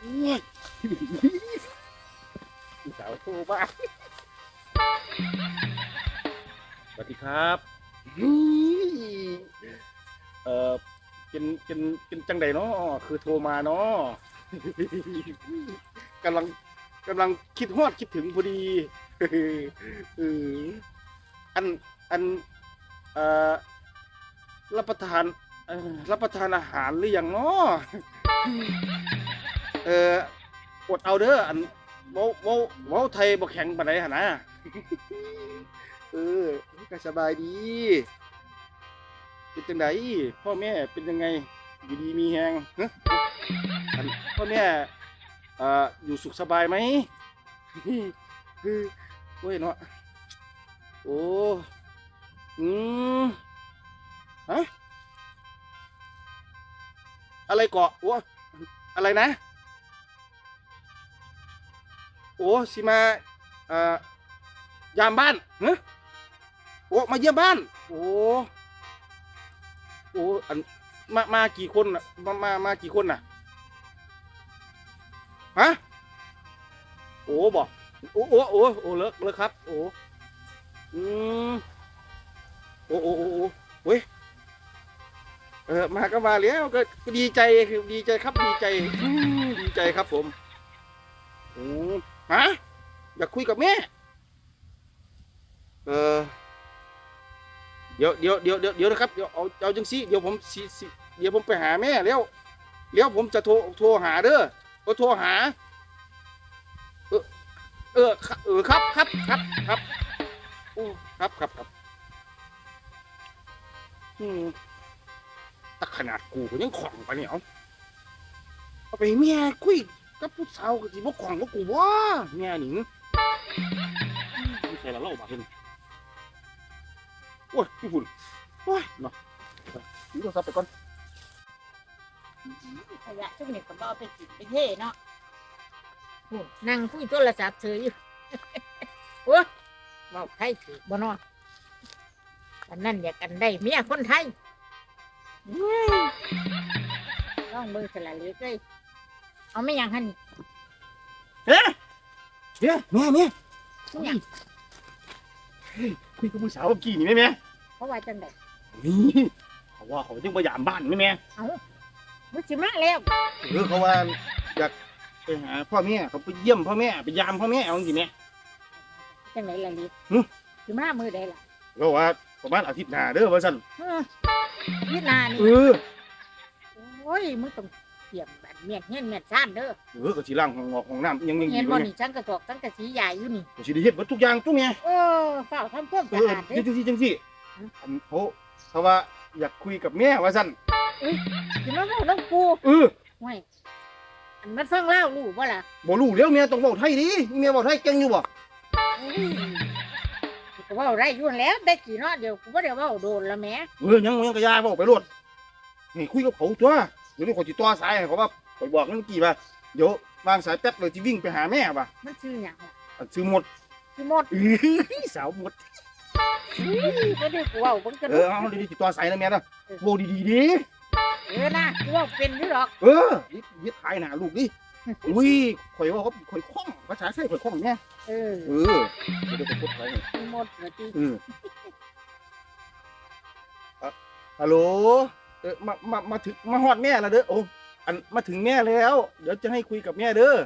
โอ้ยพี่สาวโทรมาสวัสดีครับเอ่อเป็นเป็นเป็นจังใดเนาะคือโทรมาเนาะกำลังกำลังคิดฮอดคิดถึงพอดีเอออันอันเอ่อรับประทานเอ่อรับประทานอาหารหรือยังเนาะ เอออดเอาเด้ออันเว้าเว้าเว้าไทยบ่แข็งปานใดหั่นนะเออก็สบายดี เป็นจังไดพ่อแม่เป็นยังไงอยู่ดีมีแฮงฮะอันพ่อแม่เอ่ออยู่สุขสบายไหมเออโอ้ยเนาะโอ้อืมฮะอะไรเกาะโอ้อะไรนะ โอ้สิมาเอ่อยามบ้านเนอะโอ้มาเยี่ยมบ้าน โอ้โอ้อันมามากี่คนน่ะมามามากี่คนน่ะฮะโอ้บอกโอ้โอ้โอ้โอ้เลิกเลิกครับ โอ้อืมโอ้โอ้โอ้โอ้เว้ยเออมาก็มาแล้วก็ก็ดีใจคือดีใจครับดีใจอืมดีใจครับผมโอ้ ฮะอยากคุยกับแม่ เออ เดี๋ยวเดี๋ยวเดี๋ยวเดี๋ยวเดี๋ยวนะครับเดี๋ยวเอาเอาจังสิเดี๋ยวผมสิสิเดี๋ยวผมไปหาแม่แล้วแล้วผมจะโทรโทรหาเด้อก็โทรหา เออเออครับเออครับครับครับครับครับครับครับอืมแต่ขนาดกูก็ยังของไปเนี่ยเอาเอาไปให้แม่คุย กับผู้สาวก็สิบ่ของกับกูว่าแม่หนิงไม่ใช่ละเล่ามาเห็นโอ้ยพี่ฝุ่นโอ้ยเนาะถือโทรศัพท์ไปก่อนขยะช่วงนี้ก็บเอาไปกินไปเท่เนาะโอ้นั่งคุยโทรศัพท์เฉยอยู่ โอ้บอกไทยถือบ่เนออันนั้นอยากกันได้เมียคนไทยอื้อลองเบิ่งสละเล็กเลย เอาไม่ยังหันเฮ้ยเฮ้ยแม่แม่ไม่ยังคุยกับผู้สาวเมื่อกี้นี่แม่แม่เพราะว่าจังไดนี่เขาว่าเขาจึงพยายามบ้านแม่แม่เอามึงสิมาแล้วเออเขาว่าอยากไปหาพ่อแม่เขาไปเยี่ยมพ่อแม่ไปยามพ่อแม่เอาจริงๆแม่จังไดล่ะลิหึสิมามือใดล่ะเขาว่าประมาณอาทิตย์หน้าเด้อว่าสั่นเออนี่นานี่เออโอ้ยมึงต้องเตรียมแบบ เมียนเงี้ยนเมียนซ่านเด้อเออก็สิล้างห้องงอกห้องน้ำยังยังเห็นอยู่บ่เนี่ยนี่ฉันกระจกฉันกระสีใหญ่อยู่นี่ก็สิได้เฮ็ดหมดทุกอย่างทุกแม่เออเฝ้าทำความเอสะออาดเด้จังสิจังสิอันเขาเขาว่าอยากคุยกับแม่ว่าสั่นสิมาเว้าน้ำกูเออห่วยอันมันฟังเล่ารู้บ่ล่ะบ่รู้แล้วแม่ต้องเว้าไทยดิแม่เว้าไทยเก่งอยู่บ่เอ้ยก็เว้าได้อยู่นั่นแหล้วได้กี่เนาะเดี๋ยวกูบ่ได้เว้าโดนละแหม่เออยังยังกระยาบอกไปรวดนี่คุยกับเขาตัวเดี๋ยวนี้เขาจิต่อสายให้เขาว่า ข่อยบอกเมื่อกี้ว่าเดี๋ยววางสายแป๊บเลยจะวิ่งไปหาแม่ป่ะมันชื่อหยังล่ะอันซื้อหมดคือหมดอื้อสาวหมดอุ้ยบ่ได้กูเว้าเบิ่งกันเออเอาเดี๋ยวจิต่อสายนะแม่นะโบดีดีๆดิเออนะกูเว้าเป็นอยู่ดอกเออยิดยิดถ่ายหน้าลูกดิอุ้ยข่อยว่าเขาข่อยคล่องภาษาไทยข่อยคล่องแม่เออเออเดี๋ยวไปพูดไทยคือหมดเลยติเอออะฮัลโหลเออมามามาถึงมาฮอดแม่แล้วเด้อโอ้ อันมาถึงแม่แล้ว เดี๋ยวจะให้คุยกับแม่เด้อ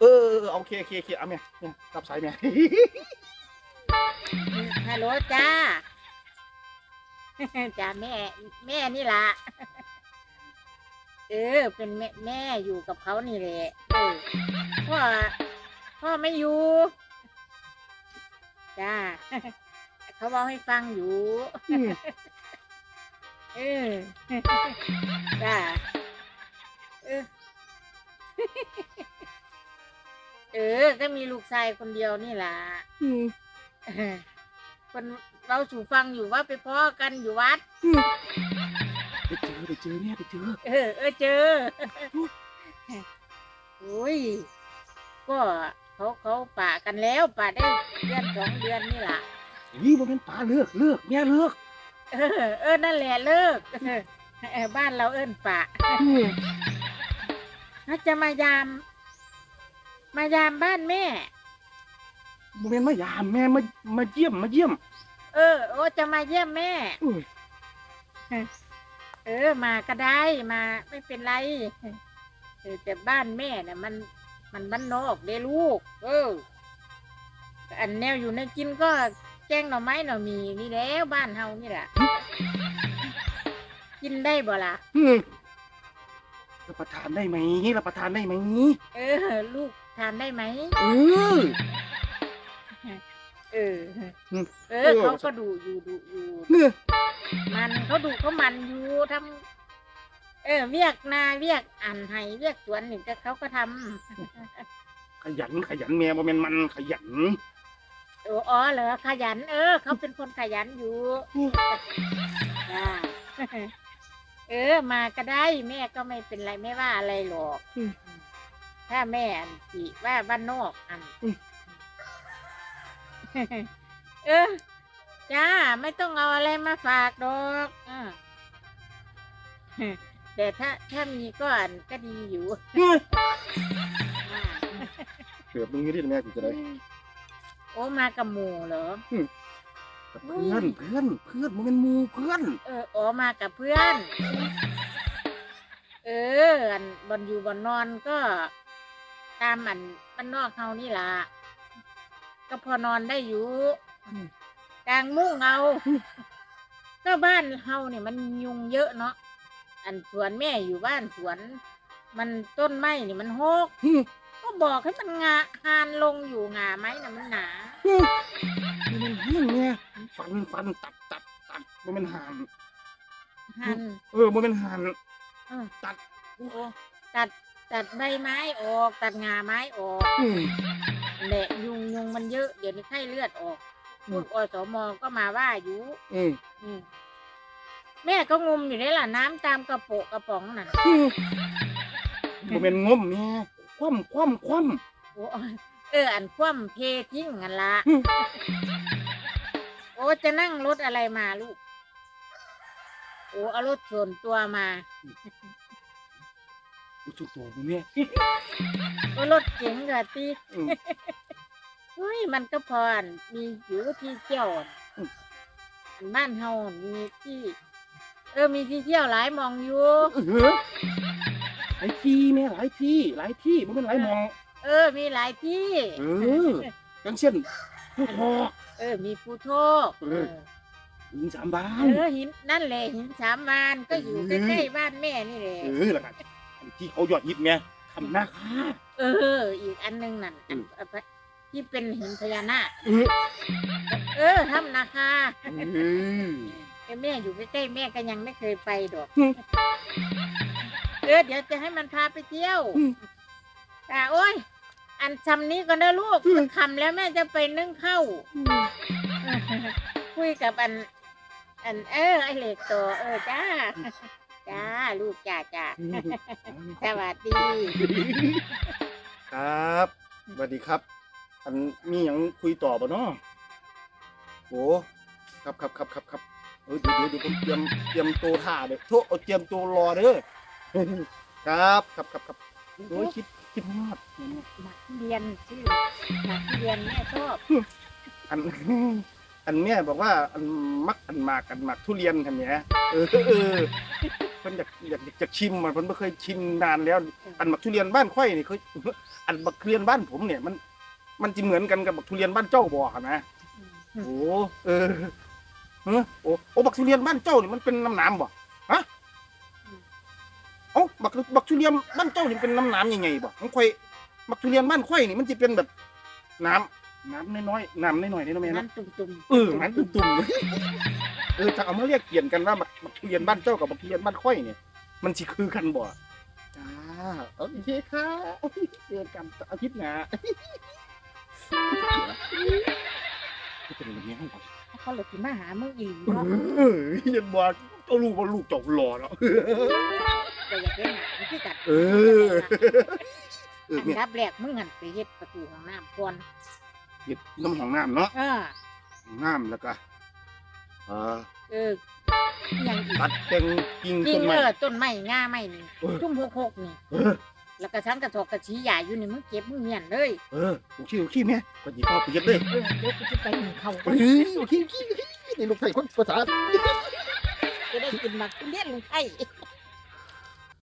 เออเออเออโอเคโอเคโอเคเอาแม่เนี่ยรับสายแม่ ฮัลโหลจ้า จ้าแม่ แม่นี่ล่ะ เออ เป็นแม่แม่อยู่กับเขานี่แหละเออพ่อพ่อไม่อยู่ จ้า เขาบอกให้ฟังอยู่ เออจ้าเออ เออ ก็มีลูกชายคนเดียวนี่ล่ะเออคนเราสู่ฟังอยู่ว่าไปพ้อกันอยู่วัดไปเจอไปเจอแม่ไปเจอเออ เออเจอโอ้ย ก็เขาเขาป่ากันแล้วป่าได้เดือนสองเดือนนี่ล่ะนี่มันเป็นป่าเลือกเลือกแม่เลือก เออ เออ นั่นแหละเลิกเออเออบ้านเราเอิ้นป่าอืมน่าจะมายาม มายามบ้านแม่ บ่แม่นมายามแม่มามาเยี่ยมมาเยี่ยมเออ โอ้จะมาเยี่ยมแม่ อุ้ยเออ มาก็ได้มาไม่เป็นไรเออแต่บ้านแม่เนี่ยมัน มันบ้านนอกเด้ลูก เออ อันแนวอยู่ในกินก็ แกงหน่อไม้หน่อมีนี่แล้วบ้านเฮานี่แหละกินได้บ่ล่ะ อืมรับประทานได้ไหมรับประทานได้ไหมเออ ลูกทานได้ไหมเออเออ อืมเอเอออเขาก็ดูอยู่ดูอยู่เนี่ยมันเขาดูเขามันอยู่ทำเออเวียกนาเวียกอันไห้เวียกสวนนี่ก็เขาก็ทำขยันขยันแม่บ่แม่นมันขยัน เอออ๋อเหรอขยัน เออ เขาเป็นคนขยันอยู่อืมจ้าเออ มาก็ได้แม่ก็ไม่เป็นไรไม่ว่าอะไรหรอกอืม ถ้าแม่อันที่ว่าบ้านนอกอันอืมเออจ้าไม่ต้องเอาอะไรมาฝากดอกอ่าแต่ถ้าถ้ามีก็อันก็ดีอยู่เอ้ยอ่าเกือบมึงนี่ดิแม่กูจะได้ โอ้มากับหมูเหรอกับเพื่อนเพื่อนเพื่อนบ่แม่นหมู่เพื่อนเอออ๋อมากับเพื่อน เอออันบอนอยู่บอนนอนก็ ตามอันบ้านนอกเฮานี่ล่ะก็พอนอนได้อยู่อืมกลางมุ้งเอาก็บ้านเฮาเนี่ยมันยุงเยอะเนาะอันสวนแม่อยู่บ้านสวน มันต้นไม้นี่มันโฮกอืมก็ บอกให้มันงาหานลงอยู่งาไม้น่ะมันหนาอืมบ่แม่นเฮี้ยงแม่ฟันฟันตัดตัดตัดบ่แม่นหานหันเออบ่แม่นหานเออตัดโอ้ตัดตัดใบไม้ออก ตัดงาไม้ออกอืมแหละยุงยุงมันเยอะ เดี๋ยวนี้ไข้เลือดออกอืพวมกอสมก็มาว่าอยู่อืมอืมแม่ก็งมอยู่นี่แหละน้ำตามกระโปะกระป๋องนั่นอืมบ่แม่นงมแม่ คว่ำคว่ำคว่ำโอ้เอออันคว่ำเพทิ้งกันละอืมโอ้จะนั่งรถอะไรมาลูก โอ้เอารถส่วนตัวมารู้สึกตัวบ่แม่โอ้รถเก๋งกับตีอืม เฮ้ยมันก็พออันมีอยู่ที่เที่ยวอันอืม อันบ้านเฮามีที่ เออมีที่เที่ยวหลายหมองอยู่ เออหลายที่แม่หลายที่หลายที่บ่แม่นหลายหมอง เออ มีหลายที่ เอออย่างเช่นผู้ทอ เออ มีภูโทกเออ หินสามบ้าเอน อหินนั่นแหละหินสามวานก็อยู่เออ ใกล้ๆบ้านแม่นี่แหละ เออแล้วกันอันที่เขายอดฮิตไงทำหน้าค่า เออ อีกอันหนึงนั่นอันอันที่เป็นหินพญานาค เออเออทำนาคาเออแต่แม่อยู่ใกล้ๆแม่ก็ยังไม่เคยไปดอกอืม เออเดี๋ยวจะให้มันพาไปเที่ยวอืมแต่โอ้ย อันชำนี้ก็นะลูกอืมมันคำแล้วแม่จะไปนึ่งข้าวคุยกับอัน อัน เออไอเหล็กตัวเออจ้า จ้า ลูกจ้าจ้าสวัสดี ครับสวัสดีครับ อันมีหยังคุยต่อบ่เนาะโอ้ครับครับครับครับครับเออเดี๋ยวเดี๋ยวเดี๋ยวผมเตรียมเตรียมตัวท่าเด้อโทษเอาเตรียมตัวรอเด้อ ครับครับครับครับโอ้ยคิดคิดฮอดหมักทุเรียนชื่อหมักทุเรียนแม่ชอบอัน อันเนี้ยบอกว่าอันมักอันหมากอันหมากทุเรียนทำเนี้ยเออเออเพิ่นอยากอยากอยากจะชิมมันเพิ่นไม่เคยชิมนานแล้ว อันหมักทุเรียนบ้านค่อยนี่เขาอันหมักทุเรียนบ้านผมเนี่ยมันมันจะเหมือนกันกับหมักทุเรียนบ้านเจ้าบ่อะนะโอ้เออเออโอ้โอ้บักทุเรียนบ้านเจ้านี่มันเป็นน้ำหนามบ่ฮะ เอ้าบักบักทุเรียนบ้านเจ้านี่เป็นน้ำหนามยังไงบ่ของข่อยบักทุเรียนบ้านข่อยนี่มันจะเป็นแบบน้ำน้ำน้อยๆน้ำน้อยๆนี่เนาะแม่เนาะ น้ำตุ่มๆเออมันตุ่มๆเออถ้าเอามาเรียกเกี่ยนกันว่าบักบักทุเรียนบ้านเจ้ากับบักทุเรียนบ้านค่อยเนี่ย มันสิคือกันบ่จ้าโอเคค่ะเจอกันอาทิตย์หน้าจะเป็นแบบนี้ให้ก่อนเขาเลยสิมาหามึงอีกเอเนาะอเห็นบ่เจ้าลูกว่าลูกเจ้ารอเนาะ แต่อยากได้หนาที่กัดเออเอออันเนี่ยดับแรกมึงหันไปเฮ็ดประตูห้องน้ำก่อนเก็บน้ำของน้ำเนาะเออของน้ำแล้วก็เออเอออหย่างอีกตัดแต่งกิ่งจริต้งนเอไม้อต้นไม้ง่าไม้นี่เออทุ่มหกหกนี่ เออแล้วก็ทั้งกระถอกกระชี้ยาอยู่นี่มึงเก็บมึงเมียนเลยเออโอเคโอเคแม่ก็หยิบพ่อไปเย็บเลยเออเดี๋ยวกูจะไปหนึ่งเขาเฮ้ยโอเคโอเคโอเคนี่ลูกไทยคนภาษา จะได้กินหมักทุเรียนลุงไอ้